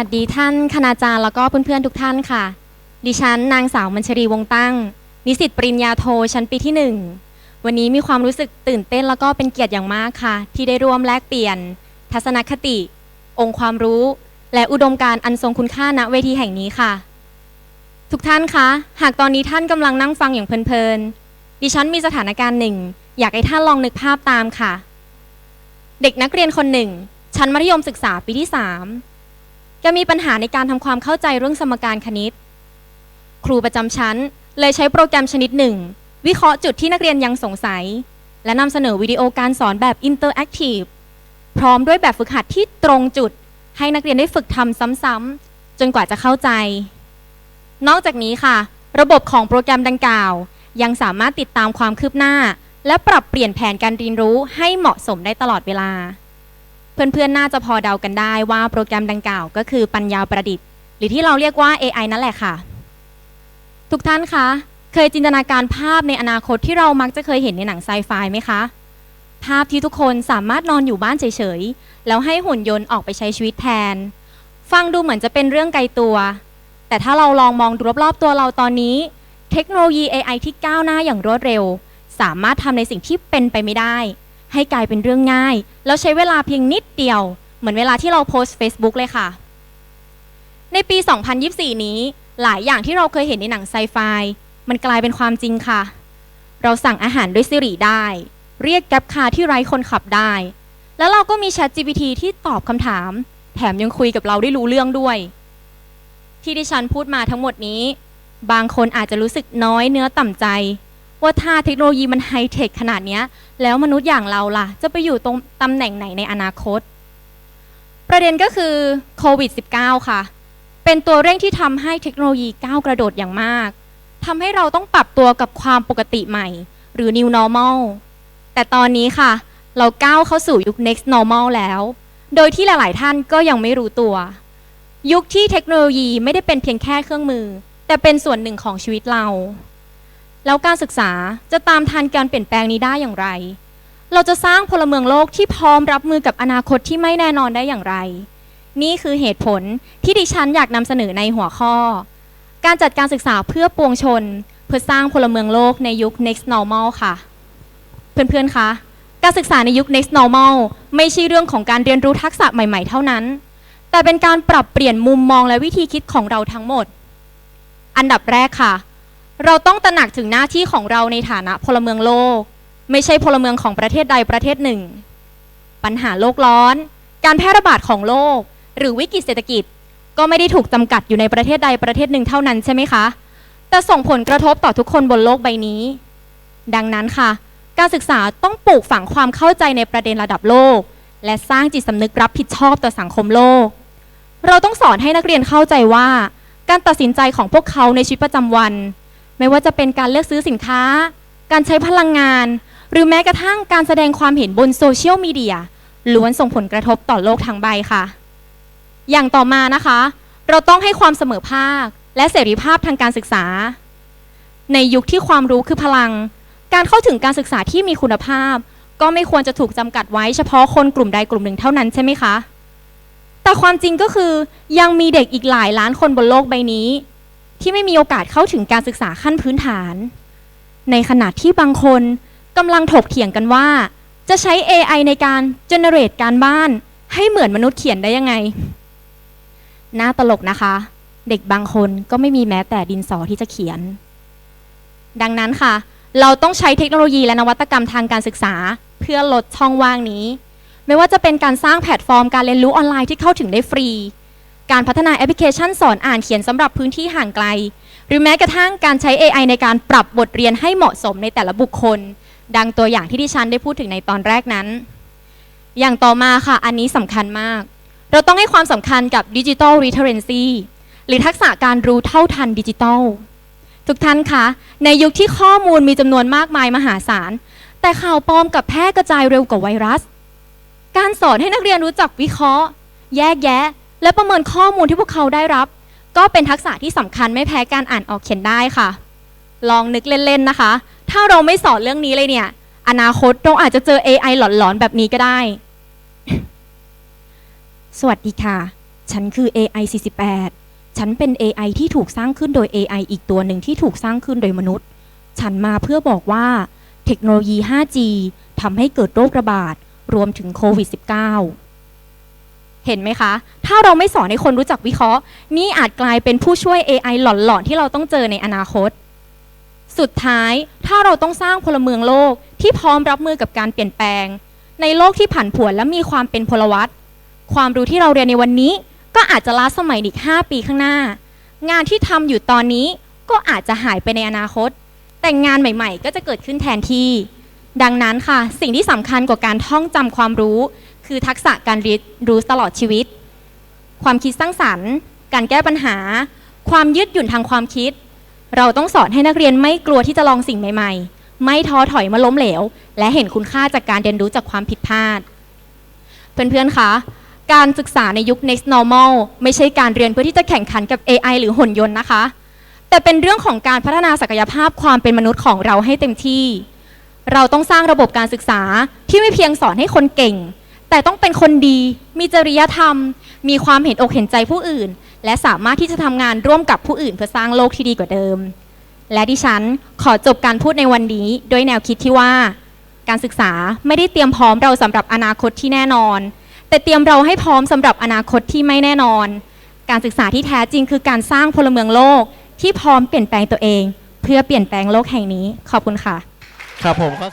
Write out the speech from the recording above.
ัสดีท่านคณาจารย์แล้วก็เพื่อนๆทุกท่านค่ะ ดิฉันนางสาวมัญชรีวงตั้ง นิสิตปริญญาโทชั้นปีที่หนึ่งวันนี้มีความรู้สึกตื่นเต้นแล้วก็เป็นเกียรติอย่างมากค่ะ ที่ได้ร่วมแลกเปลี่ยน ทัศนคติ องค์ความรู้ และอุดมการณ์อันทรงคุณค่าณเวทีแห่งนี้ค่ะ ทุกท่านคะหากตอนนี้ท่านกำลังนั่งฟังอย่างเพลินๆดิฉันมีสถานการณ์หนึ่ง อยากให้ท่านลองนึกภาพตามค่ะ เด็กนักเรียนคนหนึ่ง ชั้นมัธยมศึกษาปีที่3 จะมีปัญหาในการทำความเข้าใจเรื่องสมการคณิต ครูประจำชั้น เลยใช้โปรแกรมชนิดหนึ่ง วิเคราะห์จุดที่นักเรียนยังสงสัย และนำเสนอวิดีโอการสอนแบบอินเตอร์แอคทีฟพร้อมด้วยแบบฝึกหัดที่ตรงจุด ให้นักเรียนได้ฝึกทำซ้ำๆจนกว่าจะเข้าใจ นอกจากนี้ค่ะ ระบบของโปรแกรมดังกล่าว ยังสามารถติดตามความคืบหน้า และปรับเปลี่ยนแผนการเรียนรู้ให้เหมาะสมได้ตลอดเวลา เพื่อนๆ น่าจะพอเดากันได้ว่าโปรแกรมดังกล่าวก็คือปัญญาประดิษฐ์ หรือที่เราเรียกว่า AI นั่นแหละค่ะ ทุกท่านคะ เคยจินตนาการภาพในอนาคตที่เรามักจะเคยเห็นในหนังไซไฟไหมคะ ภาพที่ทุกคนสามารถนอนอยู่บ้านเฉยๆ แล้วให้หุ่นยนต์ออกไปใช้ชีวิตแทน ฟังดูเหมือนจะเป็นเรื่องไกลตัว แต่ถ้าเราลองมองดูรอบๆตัวเราตอนนี้ เทคโนโลยี AI ที่ก้าวหน้าอย่างรวดเร็ว สามารถทำในสิ่งที่เป็นไปไม่ได้ ให้กลายเป็นเรื่องง่าย แล้วใช้เวลาเพียงนิดเดียว เหมือนเวลาที่เราโพสต์ Facebook เลยค่ะ ในปี 2024 นี้ หลายอย่างที่เราเคยเห็นในหนังไซไฟมันกลายเป็นความจริงค่ะ เราสั่งอาหารด้วยซิริได้ เรียกแก๊ปคาร์ที่ไร้คนขับได้ แล้วเราก็มี Chat GPT ที่ตอบคำถาม แถมยังคุยกับเราได้รู้เรื่องด้วย ที่ดิฉันพูดมาทั้งหมดนี้ บางคนอาจจะรู้สึกน้อยเนื้อต่ำใจ ว่าถ้าเทคโนโลยีมันไฮเทคขนาดนี้แล้วมนุษย์อย่างเราล่ะ จะไปอยู่ตรงตำแหน่งไหนในอนาคต ประเด็นก็คือโควิด -19 ค่ะ เป็นตัวเร่งที่ทำให้เทคโนโลยีก้าวกระโดดอย่างมากทำให้เราต้องปรับตัวกับความปกติใหม่ หรือ new normal แต่ตอนนี้ค่ะ เราก้าวเข้าสู่ยุค next normal แล้ว โดยที่หลาย ๆ ท่านก็ยังไม่รู้ตัว ยุคที่เทคโนโลยีไม่ได้เป็นเพียงแค่เครื่องมือ แต่เป็นส่วนหนึ่งของชีวิตเรา แล้วการศึกษาจะตามทันการเปลี่ยนแปลงนี้ได้อย่างไร เราจะสร้างพลเมืองโลกที่พร้อมรับมือกับอนาคตที่ไม่แน่นอนได้อย่างไร นี่คือเหตุผลที่ดิฉันอยากนำเสนอในหัวข้อ การจัดการศึกษาเพื่อปวงชน เพื่อสร้างพลเมืองโลกในยุค next normal ค่ะ เพื่อนๆ คะการศึกษาในยุค next normal ไม่ใช่เรื่องของการเรียนรู้ทักษะใหม่ ๆ เท่านั้น แต่เป็นการปรับเปลี่ยนมุมมองและวิธีคิดของเราทั้งหมด อันดับแรกค่ะ เราต้องตระหนักถึงหน้าที่ของเราในฐานะพลเมืองโลก ไม่ใช่พลเมืองของประเทศใดประเทศหนึ่ง ปัญหาโลกร้อน การแพร่ระบาดของโลก หรือวิกฤตเศรษฐกิจ ก็ไม่ได้ถูกจำกัดอยู่ในประเทศใดประเทศหนึ่งเท่านั้นใช่ไหมคะ แต่ส่งผลกระทบต่อทุกคนบนโลกใบนี้ ดังนั้นค่ะ การศึกษาต้องปลูกฝังความเข้าใจในประเด็นระดับโลก และสร้างจิตสำนึกรับผิดชอบต่อสังคมโลก เราต้องสอนให้นักเรียนเข้าใจว่า การตัดสินใจของพวกเขาในชีวิตประจำวัน ไม่ว่าจะเป็นการเลือกซื้อสินค้า การใช้พลังงาน หรือแม้กระทั่งการแสดงความเห็นบนโซเชียลมีเดียล้วนส่งผลกระทบต่อโลกทั้งใบค่ะ อย่างต่อมานะคะ เราต้องให้ความเสมอภาค และเสรีภาพทางการศึกษา ในยุคที่ความรู้คือพลัง การเข้าถึงการศึกษาที่มีคุณภาพ ก็ไม่ควรจะถูกจำกัดไว้เฉพาะคนกลุ่มใดกลุ่มหนึ่งเท่านั้นใช่ไหมคะแต่ความจริงก็คือยังมีเด็กอีกหลายล้านคนบนโลกใบนี้ ที่ไม่มีโอกาสเข้าถึงการศึกษาขั้นพื้นฐาน ในขณะที่บางคนกำลังถกเถียงกันว่า จะใช้ AI ในการ generate การบ้านให้เหมือนมนุษย์เขียนได้ยังไง น่าตลกนะคะ เด็กบางคนก็ไม่มีแม้แต่ดินสอที่จะเขียน ดังนั้นค่ะ เราต้องใช้เทคโนโลยีและนวัตกรรมทางการศึกษา เพื่อลดช่องว่างนี้ ไม่ว่าจะเป็นการสร้างแพลตฟอร์มการเรียนรู้ออนไลน์ที่เข้าถึงได้ฟรี การพัฒนาแอปพลิเคชันสอนอ่านเขียนสำหรับพื้นที่ห่างไกล หรือแม้กระทั่งการใช้ AI ในการปรับบทเรียนให้เหมาะสมในแต่ละบุคคล ดังตัวอย่างที่ดิฉันได้พูดถึงในตอนแรกนั้น อย่างต่อมาค่ะอันนี้สำคัญมาก เราต้องให้ความสำคัญกับดิจิ t a ล literacy หรือทักษะการรู้เท่าทันดิจิทัล ทุกท่านคะในยุคที่ข้อมูลมีจำนวนมากมายมหาศาล แต่ข่าวปลอมกับแพร่กระจายเร็วกว่าไวรัส การสอนให้นักเรียนรู้จักวิเคราะห์ แยกแยะ และประเมินข้อมูลที่พวกเขาได้รับ ก็เป็นทักษะที่สำคัญไม่แพ้การอ่านออกเขียนได้ค่ะ ลองนึกเล่นๆนะคะ ถ้าเราไม่สอนเรื่องนี้เลยเนี่ย อนาคตเราอาจจะเจอ AI หลอนๆ แบบนี้ก็ได้ สวัสดีค่ะ ฉันคือ AI 48 ฉันเป็น AI ที่ถูกสร้างขึ้นโดย AI อีกตัวหนึ่งที่ถูกสร้างขึ้นโดยมนุษย์ ฉันมาเพื่อบอกว่า เทคโนโลยี 5G ทำให้เกิดโรคระบาด รวมถึงโควิด -19 เห็นไหมคะ ถ้าเราไม่สอนให้คนรู้จักวิเคราะห์ นี่อาจกลายเป็นผู้ช่วย AI หลอนๆ ที่เราต้องเจอในอนาคต สุดท้ายถ้าเราต้องสร้างพลเมืองโลกที่พร้อมรับมือกับการเปลี่ยนแปลง ในโลกที่ผันผวนและมีความเป็นพลวัตความรู้ที่เราเรียนในวันนี้ ก็อาจจะล้าสมัยอีก 5 ปีข้างหน้า งานที่ทำอยู่ตอนนี้ก็อาจจะหายไปในอนาคต แต่งานใหม่ ๆ ก็จะเกิดขึ้นแทนที่ ดังนั้นค่ะ สิ่งที่สำคัญกว่าการท่องจำความรู้ คือทักษะการเรียนรู้ตลอดชีวิต ความคิดสร้างสรรค์ การแก้ปัญหา ความยืดหยุ่นทางความคิด เราต้องสอนให้นักเรียนไม่กลัวที่จะลองสิ่งใหม่ ๆ ไม่ท้อถอยเมาล้มเหลว และเห็นคุณค่าจากการเรียนรู้จากความผิดพลาด เพื่อนๆคะการศึกษาในยุค next normal ไม่ใช่การเรียนเพื่อที่จะแข่งขันกับ AI หรือหุ่นยนต์นะคะ แต่เป็นเรื่องของการพัฒนาศักยภาพความเป็นมนุษย์ของเราให้เต็มที่ เราต้องสร้างระบบการศึกษาที่ไม่เพียงสอนให้คนเก่ง แต่ต้องเป็นคนดี มีจริยธรรม มีความเห็นอกเห็นใจผู้อื่น และสามารถที่จะทำงานร่วมกับผู้อื่นเพื่อสร้างโลกที่ดีกว่าเดิม และดิฉันขอจบการพูดในวันนี้ด้วยแนวคิดที่ว่า การศึกษาไม่ได้เตรียมพร้อมเราสำหรับอนาคตที่แน่นอน แต่เตรียมเราให้พร้อมสำหรับอนาคตที่ไม่แน่นอน การศึกษาที่แท้จริงคือการสร้างพลเมืองโลกที่พร้อมเปลี่ยนแปลงตัวเอง เพื่อเปลี่ยนแปลงโลกแห่งนี้ ขอบคุณค่ะ ครับผมก็